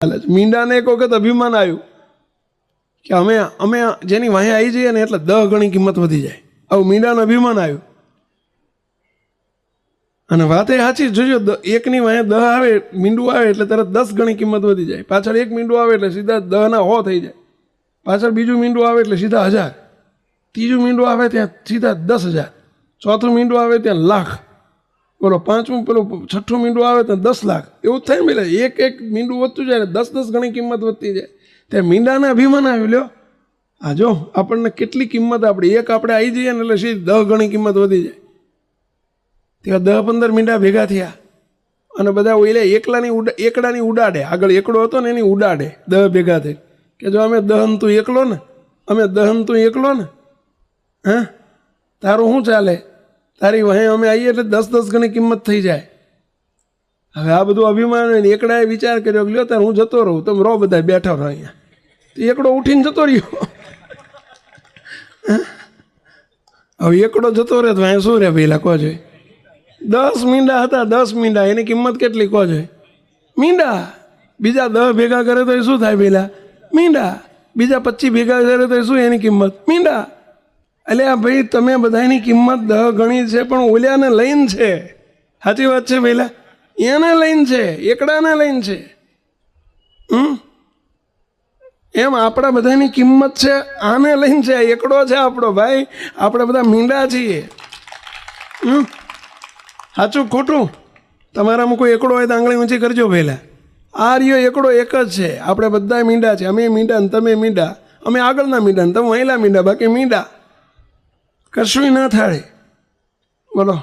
હાલે છે મીંડાને એક વખત અભિમાન આવ્યું કે અમે અમે જેની વાંહે આવી જઈએ ને એટલે દહ ગણી કિંમત વધી જાય. આવું મીંડાને અભિમાન આવ્યું. અને વાત એ સાચી જોજો એકની વાંહે દહ આવે, મીંડું આવે એટલે તરત દસ ગણી કિંમત વધી જાય. પાછળ એક મીંડું આવે એટલે સીધા દહના હો થઈ જાય. પાછળ બીજું મીંડું આવે એટલે સીધા હજાર. ત્રીજું મીંડું આવે ત્યાં સીધા દસ હજાર. ચોથું મીંડું આવે ત્યાં લાખ. બોલો પાંચમું પેલું છઠ્ઠું મીંડું આવે તો દસ લાખ. એવું થાય ને એક એક મીંડું વધતું જાય ને દસ દસ ગણી કિંમત વધતી જાય. ત્યાં મીંડાને અભિમાન આવ્યું, લ્યો. આ જો, આપણને કેટલી કિંમત આપણી એક આપણે આવી જઈએ ને એટલે સીધી દહ ગણી કિંમત વધી જાય. ત્યાં દહ પંદર મીંડા ભેગા થયા. અને બધા ઓઈલે એકલાની ઉડા એકડાની ઉડાડે. આગળ એકડો હતો ને એની ઉડાડે, દહ ભેગા થઈ કે જો અમે દહન તું એકલો ને? અમે દહન તું એકલો ને? હા? તારું શું ચાલે? તારી વહે અમે આવીએ એટલે દસ દસ ગણી કિંમત થઈ જાય. હવે આ બધું અભિમાન હોય ને, એકડાએ વિચાર કર્યો કે લ્યો ત્યારે હું જતો રહું, તમે રહો બધા બેઠા રહો અહીંયા. તો એકડો ઉઠીને જતો રહ્યો. હવે એકડો જતો રહે તો અહીંયા શું રહે પેલા કહો જોઈએ દસ મીંડા હતા, દસ મીંડા, એની કિંમત કેટલી કહો જોઈએ મીંડા. બીજા દસ ભેગા કરે તો એ શું થાય પહેલાં મીંડા. બીજા પચીસ ભેગા કરે તો એ શું એની કિંમત? મીંડા. એટલે આ ભાઈ, તમે બધાની કિંમત દહ ગણી છે, પણ ઓલ્યાને લઈને છે. સાચી વાત છે પહેલાં એને લઈને છે, એકડાને લઈને છે. હમ? એમ આપણા બધાની કિંમત છે, આને લઈને છે એકડો છે આપણો ભાઈ. આપણે બધા મીંડા છીએ. હમ? સાચું ખોટું? તમારામાં કોઈ એકડો હોય તો આંગળી ઊંચી કરજો પહેલાં આ રહ્યો એકડો એક જ છે. આપણે બધા મીંડા છે અમે મીંડા ને તમે મીંડા. અમે આગળના મીંડા ને તમે વહેલા મીંડા, બાકી મીંડા. કશું ના થાય બોલો.